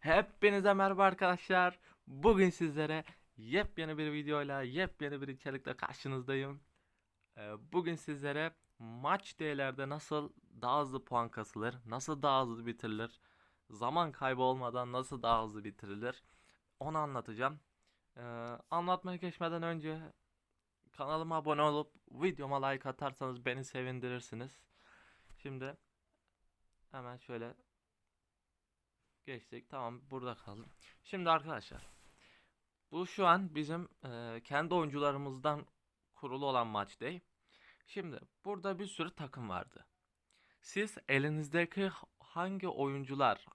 Hepinize merhaba arkadaşlar. Bugün sizlere yepyeni bir videoyla, yepyeni bir içerikle karşınızdayım. Ee, Bugün sizlere maç değerlerde nasıl daha hızlı puan kasılır, nasıl daha hızlı bitirilir, zaman kaybı olmadan nasıl daha hızlı bitirilir onu anlatacağım. Ee, Anlatmaya geçmeden önce kanalıma abone olup videoma like atarsanız beni sevindirirsiniz. Şimdi hemen şöyle Geçtik. Tamam burada kaldım. Şimdi arkadaşlar. Bu şu an bizim e, kendi oyuncularımızdan kurulu olan maç değil. Şimdi burada bir sürü takım vardı. Siz elinizdeki hangi oyuncular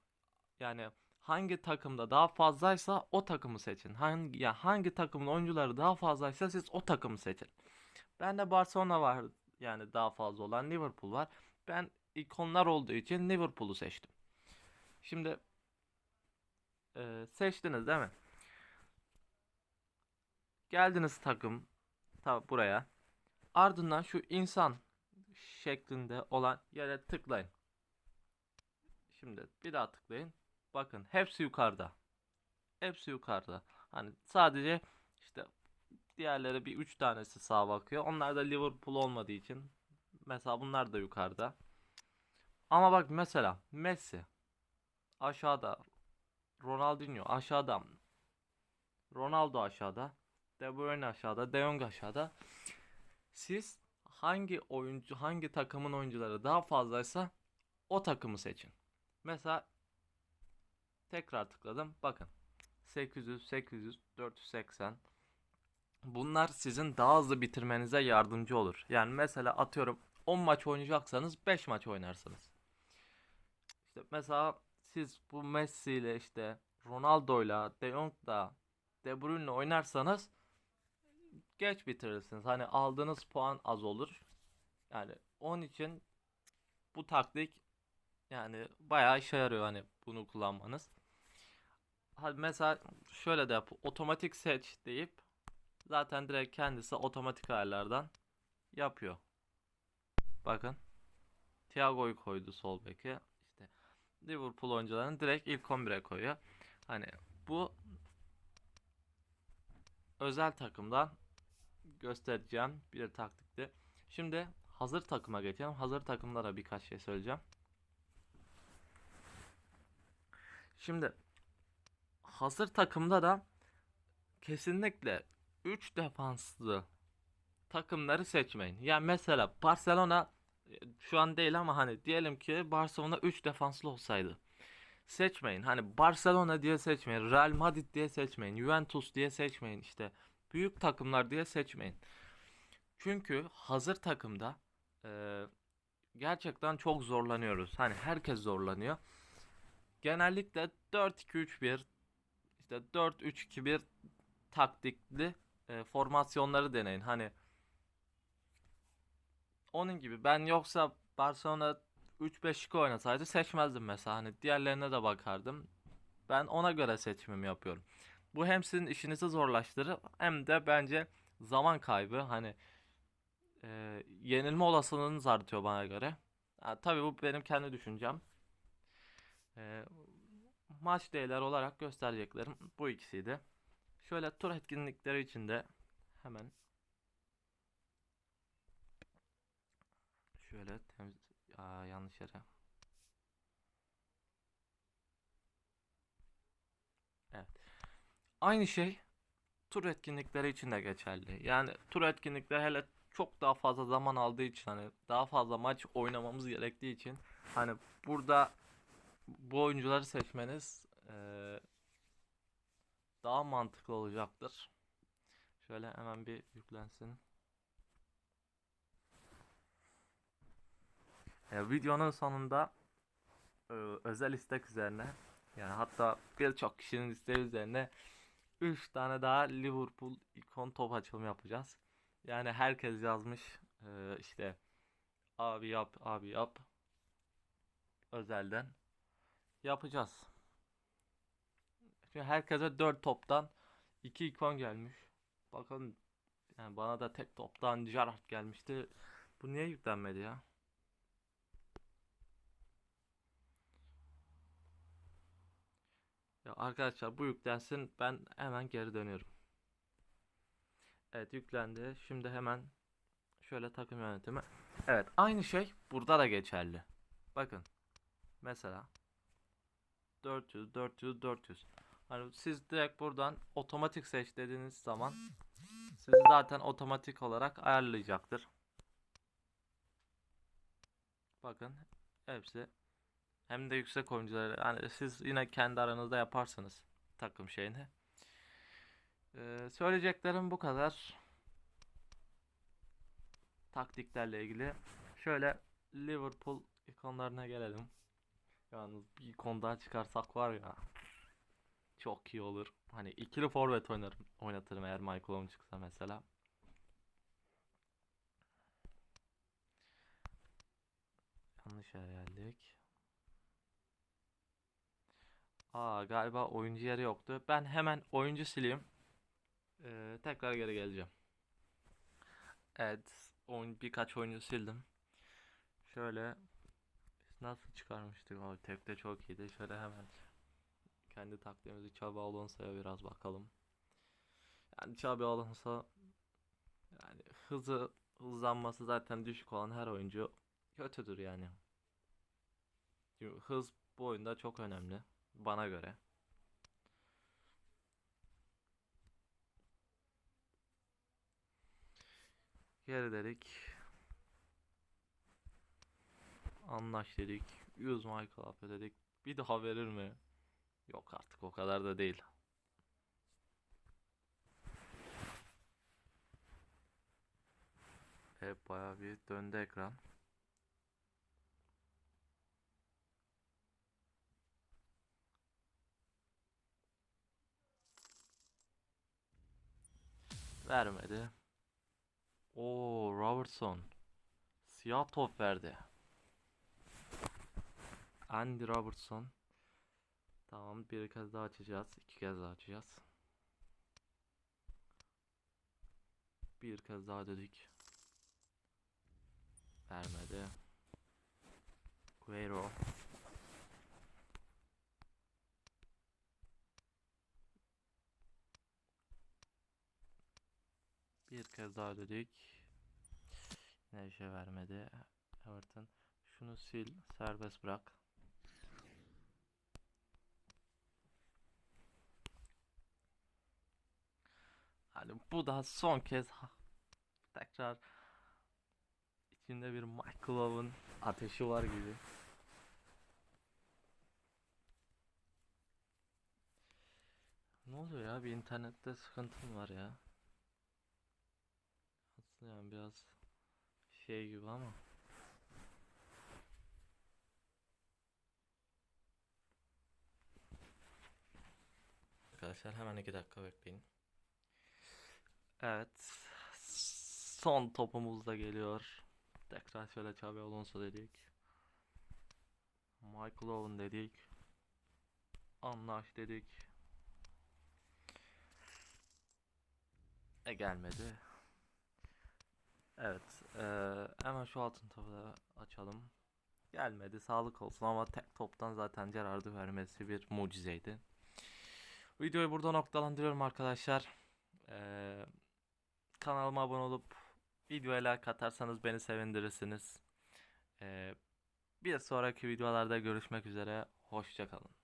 yani hangi takımda daha fazlaysa o takımı seçin. Hangi ya hangi takımın oyuncuları daha fazlaysa siz o takımı seçin. Ben de Barcelona var yani daha fazla olan Liverpool var. Ben ikonlar olduğu için Liverpool'u seçtim. Şimdi ee, seçtiniz değil mi? Geldiniz takım ta buraya. Ardından şu insan şeklinde olan yere tıklayın. Şimdi bir daha tıklayın. Bakın hepsi yukarıda. Hepsi yukarıda. Hani sadece işte diğerleri bir üç tanesi sağa bakıyor. Onlar da Liverpool olmadığı için mesela bunlar da yukarıda. Ama bak mesela Messi aşağıda Ronaldinho aşağıda. Ronaldo aşağıda. De Bruyne aşağıda. De Jong aşağıda. Siz hangi oyuncu, hangi takımın oyuncuları daha fazlaysa o takımı seçin. Mesela tekrar tıkladım. Bakın. 800, 800, 480. Bunlar sizin daha hızlı bitirmenize yardımcı olur. Yani mesela atıyorum 10 maç oynayacaksanız 5 maç oynarsınız. İşte mesela siz bu Messi ile işte Ronaldo'yla De Jong'la De Bruyne'le oynarsanız geç bitirirsiniz. Hani aldığınız puan az olur. Yani onun için bu taktik yani bayağı işe yarıyor hani bunu kullanmanız. Hadi mesela şöyle de yap. Otomatik seç deyip zaten direkt kendisi otomatik ayarlardan yapıyor. Bakın. Thiago'yu koydu sol beke. Liverpool oyuncularını direkt ilk 11'e koyuyor. Hani bu özel takımdan göstereceğim bir taktikti. Şimdi hazır takıma geçelim. Hazır takımlara birkaç şey söyleyeceğim. Şimdi hazır takımda da kesinlikle 3 defanslı takımları seçmeyin. Yani mesela Barcelona şu an değil ama hani diyelim ki Barcelona 3 defanslı olsaydı. Seçmeyin. Hani Barcelona diye seçmeyin. Real Madrid diye seçmeyin. Juventus diye seçmeyin. İşte büyük takımlar diye seçmeyin. Çünkü hazır takımda e, gerçekten çok zorlanıyoruz. Hani herkes zorlanıyor. Genellikle 4-2-3-1 işte 4-3-2-1 taktikli e, formasyonları deneyin. Hani onun gibi ben yoksa Barcelona 3-5-2 oynasaydı seçmezdim mesela. Hani diğerlerine de bakardım. Ben ona göre seçimimi yapıyorum. Bu hem sizin işinizi zorlaştırır hem de bence zaman kaybı. Hani e, yenilme olasılığınız artıyor bana göre. Ha, tabii bu benim kendi düşüncem. E, maç değerler olarak göstereceklerim bu ikisiydi. Şöyle tur etkinlikleri için de hemen şöyle temiz Aa, yanlış yere. Evet. Aynı şey tur etkinlikleri için de geçerli. Yani tur etkinlikleri hele çok daha fazla zaman aldığı için hani daha fazla maç oynamamız gerektiği için hani burada bu oyuncuları seçmeniz eee, daha mantıklı olacaktır. Şöyle hemen bir yüklensin. E, videonun sonunda e, özel istek üzerine yani hatta birçok kişinin isteği üzerine 3 tane daha Liverpool ikon top açılımı yapacağız. Yani herkes yazmış e, işte abi yap abi yap özelden yapacağız. Çünkü herkese 4 toptan 2 ikon gelmiş. Bakın yani bana da tek toptan Gerrard gelmişti. Bu niye yüklenmedi ya? Ya arkadaşlar bu yüklensin ben hemen geri dönüyorum. Evet yüklendi. Şimdi hemen şöyle takım yönetimi. Evet aynı şey burada da geçerli. Bakın mesela 400 400 400. Hani siz direkt buradan otomatik seç dediğiniz zaman sizi zaten otomatik olarak ayarlayacaktır. Bakın hepsi hem de yüksek oyuncuları. Yani siz yine kendi aranızda yaparsınız takım şeyini. Ee, söyleyeceklerim bu kadar. Taktiklerle ilgili. Şöyle Liverpool ikonlarına gelelim. Yalnız bir ikon daha çıkarsak var ya. Çok iyi olur. Hani ikili forvet oynarım, oynatırım eğer Michael Owen çıksa mesela. Yanlış yere geldik. Aa galiba oyuncu yeri yoktu. Ben hemen oyuncu sileyim. Ee, tekrar geri geleceğim. Evet, oyun, birkaç oyuncu sildim. Şöyle biz nasıl çıkarmıştık? Abi tekte çok iyiydi. Şöyle hemen kendi taktiğimizi Xabi Alonso'ya biraz bakalım. Yani Xabi Alonso yani hızı hızlanması zaten düşük olan her oyuncu kötüdür yani. Çünkü hız bu oyunda çok önemli bana göre. Geri dedik. Anlaş dedik. 100 Michael AP dedik. Bir daha verir mi? Yok artık o kadar da değil. Hep bayağı bir döndü ekran. Vermedi. Oo Robertson. Siyah top verdi. Andy Robertson. Tamam bir kez daha açacağız. iki kez daha açacağız. Bir kez daha dedik. Vermedi. Guerrero. Bir kez daha dedik. Yine bir şey vermedi. Everton. Şunu sil. Serbest bırak. Hani bu da son kez ha- tekrar içinde bir Michael Owen ateşi var gibi. Ne oluyor ya? Bir internette sıkıntım var ya. Aslında yani biraz şey gibi ama. Arkadaşlar hemen iki dakika bekleyin. Evet. Son topumuz da geliyor. Tekrar şöyle Xabi Alonso dedik. Michael Owen dedik. Anlaş dedik. E gelmedi. Evet. eee, hemen şu altın topu açalım. Gelmedi. Sağlık olsun ama tek toptan zaten Gerard'ı vermesi bir mucizeydi. Videoyu burada noktalandırıyorum arkadaşlar. Eee, kanalıma abone olup videoya like atarsanız beni sevindirirsiniz. Eee, bir sonraki videolarda görüşmek üzere. Hoşçakalın.